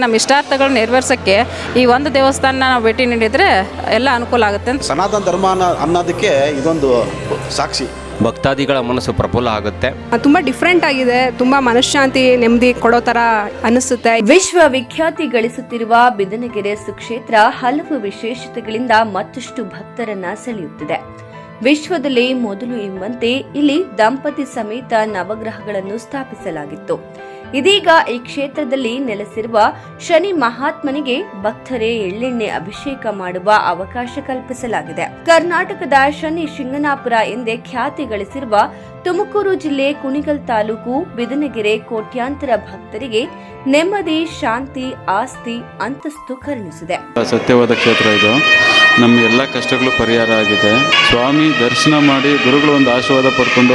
ನಮ್ಮ ಇಷ್ಟಾರ್ಥಗಳು ನೆರವೇರ್ಸೋಕ್ಕೆ ಈ ಒಂದು ದೇವಸ್ಥಾನ ನಾವು ಭೇಟಿ ನೀಡಿದರೆ ಎಲ್ಲ ಅನುಕೂಲ ಆಗುತ್ತೆ ಅಂತ. ಸನಾತನ ಧರ್ಮ ಅನ್ನೋದಕ್ಕೆ ಇದೊಂದು ಸಾಕ್ಷಿ. ಭಕ್ತಾದಿಗಳ ಮನಸ್ಸು ಪ್ರಫುಲ್ಲ ಆಗುತ್ತೆ. ತುಂಬ ಡಿಫ್ರೆಂಟ್ ಆಗಿದೆ. ತುಂಬ ಮನಃಶಾಂತಿ ನೆಮ್ಮದಿ ಕೊಡೋ ತರ ಅನಿಸುತ್ತೆ. ವಿಶ್ವ ವಿಖ್ಯಾತಿ ಗಳಿಸುತ್ತಿರುವ ಬಿದನಗೆರೆ ಸುಕ್ಷೇತ್ರ ಹಲವು ವಿಶೇಷತೆಗಳಿಂದ ಮತ್ತಷ್ಟು ಭಕ್ತರನ್ನ ಸೆಳೆಯುತ್ತಿದೆ. ವಿಶ್ವದಲ್ಲಿ ಮೊದಲು ಎಂಬಂತೆ ಇಲ್ಲಿ ದಂಪತಿ ಸಮೇತ ನವಗ್ರಹಗಳನ್ನು ಸ್ಥಾಪಿಸಲಾಗಿತ್ತು. ಇದೀಗ ಈ ಕ್ಷೇತ್ರದಲ್ಲಿ ನೆಲೆಸಿರುವ ಶನಿ ಮಹಾತ್ಮನಿಗೆ ಭಕ್ತರೇ ಎಳ್ಳೆಣ್ಣೆ ಅಭಿಷೇಕ ಮಾಡುವ ಅವಕಾಶ ಕಲ್ಪಿಸಲಾಗಿದೆ. ಕರ್ನಾಟಕದ ಶನಿ ಶಿಂಗನಾಪುರ ಎಂದೇ ಖ್ಯಾತಿ ಗಳಿಸಿರುವ ತುಮಕೂರು ಜಿಲ್ಲೆ ಕುಣಿಗಲ್ ತಾಲೂಕು ಬಿದನಗೆರೆ ಕೋಟ್ಯಾಂತರ ಭಕ್ತರಿಗೆ ನೆಮ್ಮದಿ, ಶಾಂತಿ, ಆಸ್ತಿ, ಅಂತಸ್ತು ಕರುಣಿಸಿದೆ. ಸತ್ಯವಾದ ಕ್ಷೇತ್ರ ಇದು. ನಮ್ಮ ಎಲ್ಲ ಕಷ್ಟಗಳು ಪರಿಹಾರ ಆಗಿದೆ. ಸ್ವಾಮಿ ದರ್ಶನ ಮಾಡಿ ಗುರುಗಳು ಒಂದು ಆಶೀರ್ವಾದ ಪಡ್ಕೊಂಡು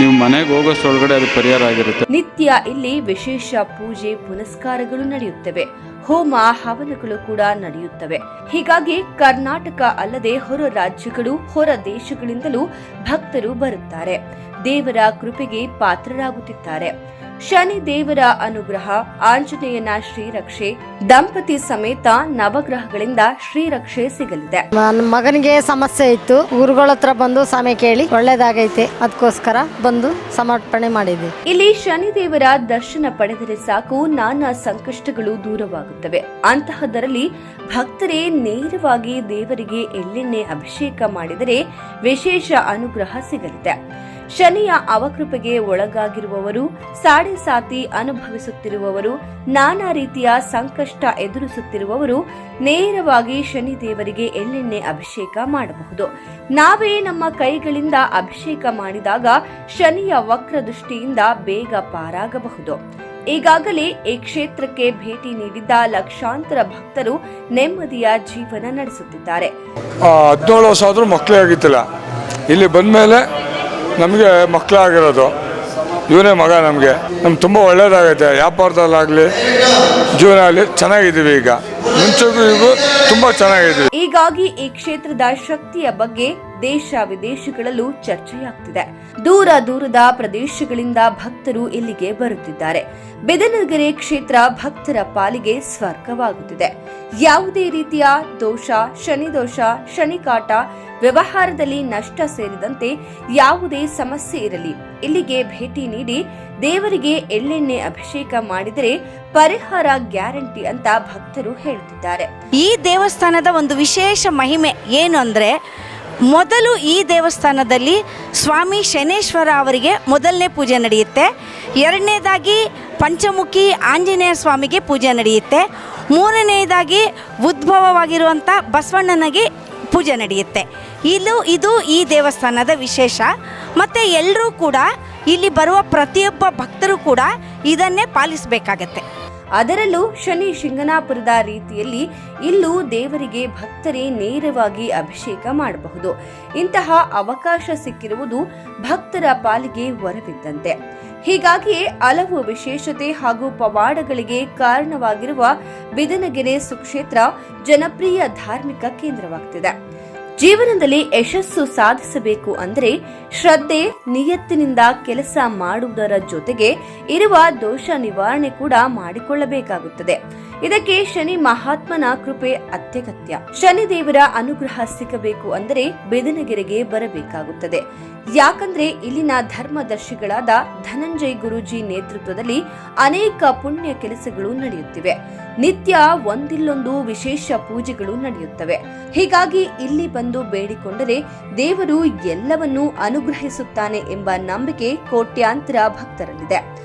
ನೀವು ಮನೆಗೆ ಹೋಗೋಷ್ಟೊಳಗಡೆ ಅದು ಪರಿಹಾರ ಆಗಿರುತ್ತೆ. ನಿತ್ಯ ಇಲ್ಲಿ ವಿಶೇಷ ಪೂಜೆ, ಪುನಸ್ಕಾರಗಳು ನಡೆಯುತ್ತವೆ. ಹೋಮ, ಹವನಗಳು ಕೂಡ ನಡೆಯುತ್ತವೆ. ಹೀಗಾಗಿ ಕರ್ನಾಟಕ ಅಲ್ಲದೆ ಹೊರ ರಾಜ್ಯಗಳು, ಹೊರ ದೇಶಗಳಿಂದಲೂ ಭಕ್ತರು ಬರುತ್ತಾರೆ. ದೇವರ ಕೃಪೆಗೆ ಪಾತ್ರರಾಗುತ್ತಿದ್ದಾರೆ. ಶನಿ ದೇವರ ಅನುಗ್ರಹ ಆಂಜನೇಯನ ಶ್ರೀರಕ್ಷೆ ದಂಪತಿ ಸಮೇತ ನವಗ್ರಹಗಳಿಂದ ಶ್ರೀರಕ್ಷೆ ಸಿಗಲಿದೆ. ನನ್ನ ಮಗನಿಗೆ ಸಮಸ್ಯೆ ಇತ್ತು. ಗುರುಗಳ ಹತ್ರ ಬಂದು ಸಮಯ ಕೇಳಿ ಒಳ್ಳೇದಾಗೈತೆ. ಅದಕ್ಕೋಸ್ಕರ ಬಂದು ಸಮರ್ಪಣೆ ಮಾಡಿದ್ವಿ. ಇಲ್ಲಿ ಶನಿ ದೇವರ ದರ್ಶನ ಪಡೆದರೆ ಸಾಕು ನಾನಾ ಸಂಕಷ್ಟಗಳು ದೂರವಾಗುತ್ತವೆ. ಅಂತಹದರಲ್ಲಿ ಭಕ್ತರೇ ನೇರವಾಗಿ ದೇವರಿಗೆ ಎಳ್ಳೆಣ್ಣೆ ಅಭಿಷೇಕ ಮಾಡಿದರೆ ವಿಶೇಷ ಅನುಗ್ರಹ ಸಿಗಲಿದೆ. ಶನಿಯ ಅವಕೃಪೆಗೆ ಒಳಗಾಗಿರುವವರು, ಸಾಡೆ ಸಾತಿ ಅನುಭವಿಸುತ್ತಿರುವವರು, ನಾನಾ ರೀತಿಯ ಸಂಕಷ್ಟ ಎದುರಿಸುತ್ತಿರುವವರು ನೇರವಾಗಿ ಶನಿ ದೇವರಿಗೆ ಎಳ್ಳೆಣ್ಣೆ ಅಭಿಷೇಕ ಮಾಡಬಹುದು. ನಾವೇ ನಮ್ಮ ಕೈಗಳಿಂದ ಅಭಿಷೇಕ ಮಾಡಿದಾಗ ಶನಿಯ ವಕ್ರದೃಷ್ಟಿಯಿಂದ ಬೇಗ ಪಾರಾಗಬಹುದು. ಈಗಾಗಲೇ ಈ ಕ್ಷೇತ್ರಕ್ಕೆ ಭೇಟಿ ನೀಡಿದ್ದ ಲಕ್ಷಾಂತರ ಭಕ್ತರು ನೆಮ್ಮದಿಯ ಜೀವನ ನಡೆಸುತ್ತಿದ್ದಾರೆ. ಹದಿನೇಳು ವರ್ಷ ಆದರೂ ಮಕ್ಕಳೇ ಆಗಿತ್ತಿಲ್ಲ ಇಲ್ಲಿ ಬಂದಮೇಲೆ ನಮಗೆ ಮಕ್ಕಳಾಗಿರೋದು. ಇವನೇ ಮಗ ನಮಗೆ. ನಮ್ಗೆ ತುಂಬ ಒಳ್ಳೇದಾಗೈತೆ ವ್ಯಾಪಾರದಲ್ಲಾಗಲಿ ಜೀವನ ಆಗಲಿ ಚೆನ್ನಾಗಿದ್ದೀವಿ ಈಗ. ಮುಂಚೆಗೂ ಈಗ ತುಂಬ ಚೆನ್ನಾಗಿದ್ದೀವಿ. ಹೀಗಾಗಿ ಈ ಕ್ಷೇತ್ರದ ಶಕ್ತಿಯ ಬಗ್ಗೆ ದೇಶ ವಿದೇಶಗಳಲ್ಲೂ ಚರ್ಚೆಯಾಗ್ತಿದೆ. ದೂರ ದೂರದ ಪ್ರದೇಶಗಳಿಂದ ಭಕ್ತರು ಇಲ್ಲಿಗೆ ಬರುತ್ತಿದ್ದಾರೆ. ಬೆದನಗೆರೆ ಕ್ಷೇತ್ರ ಭಕ್ತರ ಪಾಲಿಗೆ ಸ್ವರ್ಗವಾಗುತ್ತಿದೆ. ಯಾವುದೇ ರೀತಿಯ ದೋಷ ಶನಿ ದೋಷ ಶನಿಕಾಟ, ವ್ಯವಹಾರದಲ್ಲಿ ನಷ್ಟ ಸೇರಿದಂತೆ ಯಾವುದೇ ಸಮಸ್ಯೆ ಇರಲಿ. ಇಲ್ಲಿಗೆ ಭೇಟಿ ನೀಡಿ ದೇವರಿಗೆ ಎಳ್ಳೆಣ್ಣೆ ಅಭಿಷೇಕ ಮಾಡಿದರೆ ಪರಿಹಾರ ಗ್ಯಾರಂಟಿ ಅಂತ ಭಕ್ತರು ಹೇಳುತ್ತಿದ್ದಾರೆ. ಈ ದೇವಸ್ಥಾನದ ಒಂದು ವಿಶೇಷ ಮಹಿಮೆ ಏನು ಅಂದರೆ ಮೊದಲು ಈ ದೇವಸ್ಥಾನದಲ್ಲಿ ಸ್ವಾಮಿ ಶನೇಶ್ವರ ಅವರಿಗೆ ಮೊದಲನೇ ಪೂಜೆ ನಡೆಯುತ್ತೆ. ಎರಡನೇದಾಗಿ ಪಂಚಮುಖಿ ಆಂಜನೇಯ ಸ್ವಾಮಿಗೆ ಪೂಜೆ ನಡೆಯುತ್ತೆ. ಮೂರನೆಯದಾಗಿ ಉದ್ಭವವಾಗಿರುವಂಥ ಬಸವಣ್ಣನಿಗೆ ಪೂಜೆ ನಡೆಯುತ್ತೆ. ಇದು ಇದು ಈ ದೇವಸ್ಥಾನದ ವಿಶೇಷ. ಮತ್ತು ಎಲ್ಲರೂ ಕೂಡ ಇಲ್ಲಿ ಬರುವ ಪ್ರತಿಯೊಬ್ಬ ಭಕ್ತರು ಕೂಡ ಇದನ್ನೇ ಪಾಲಿಸಬೇಕಾಗತ್ತೆ. ಅದರಲ್ಲೂ ಶನಿ ಶಿಂಗನಾಪುರದ ರೀತಿಯಲ್ಲಿ ಇಲ್ಲೂ ದೇವರಿಗೆ ಭಕ್ತರೇ ನೇರವಾಗಿ ಅಭಿಷೇಕ ಮಾಡಬಹುದು. ಇಂತಹ ಅವಕಾಶ ಸಿಕ್ಕಿರುವುದು ಭಕ್ತರ ಪಾಲಿಗೆ ವರವಿದ್ದಂತೆ ಹೀಗಾಗಿಯೇ ಹಲವು ವಿಶೇಷತೆ ಹಾಗೂ ಪವಾಡಗಳಿಗೆ ಕಾರಣವಾಗಿರುವ ಬಿದನಗೆರೆ ಸುಕ್ಷೇತ್ರ ಜನಪ್ರಿಯ ಧಾರ್ಮಿಕ ಕೇಂದ್ರವಾಗ್ತಿದೆ. ಜೀವನದಲ್ಲಿ ಯಶಸ್ಸು ಸಾಧಿಸಬೇಕು ಅಂದರೆ ಶ್ರದ್ಧೆ ನಿಯತ್ತಿನಿಂದ ಕೆಲಸ ಮಾಡುವುದರ ಜೊತೆಗೆ ಇರುವ ದೋಷ ನಿವಾರಣೆ ಕೂಡ ಮಾಡಿಕೊಳ್ಳಬೇಕಾಗುತ್ತದೆ. ಇದಕ್ಕೆ ಶನಿ ಮಹಾತ್ಮನ ಕೃಪೆ ಅತ್ಯಗತ್ಯ. ಶನಿ ದೇವರ ಅನುಗ್ರಹ ಸಿಗಬೇಕು ಅಂದರೆ ಬೇದನಗೆರೆಗೆ ಬರಬೇಕಾಗುತ್ತದೆ. ಯಾಕಂದ್ರೆ ಇಲ್ಲಿನ ಧರ್ಮದರ್ಶಿಗಳಾದ ಧನಂಜಯ್ ಗುರೂಜಿ ನೇತೃತ್ವದಲ್ಲಿ ಅನೇಕ ಪುಣ್ಯ ಕೆಲಸಗಳು ನಡೆಯುತ್ತಿವೆ. ನಿತ್ಯ ಒಂದಿಲ್ಲೊಂದು ವಿಶೇಷ ಪೂಜೆಗಳು ನಡೆಯುತ್ತವೆ. ಹೀಗಾಗಿ ಇಲ್ಲಿ ಬಂದು ಬೇಡಿಕೊಂಡರೆ ದೇವರು ಎಲ್ಲವನ್ನೂ ಅನುಗ್ರಹಿಸುತ್ತಾನೆ ಎಂಬ ನಂಬಿಕೆ ಕೋಟ್ಯಾಂತರ ಭಕ್ತರಲ್ಲಿದೆ.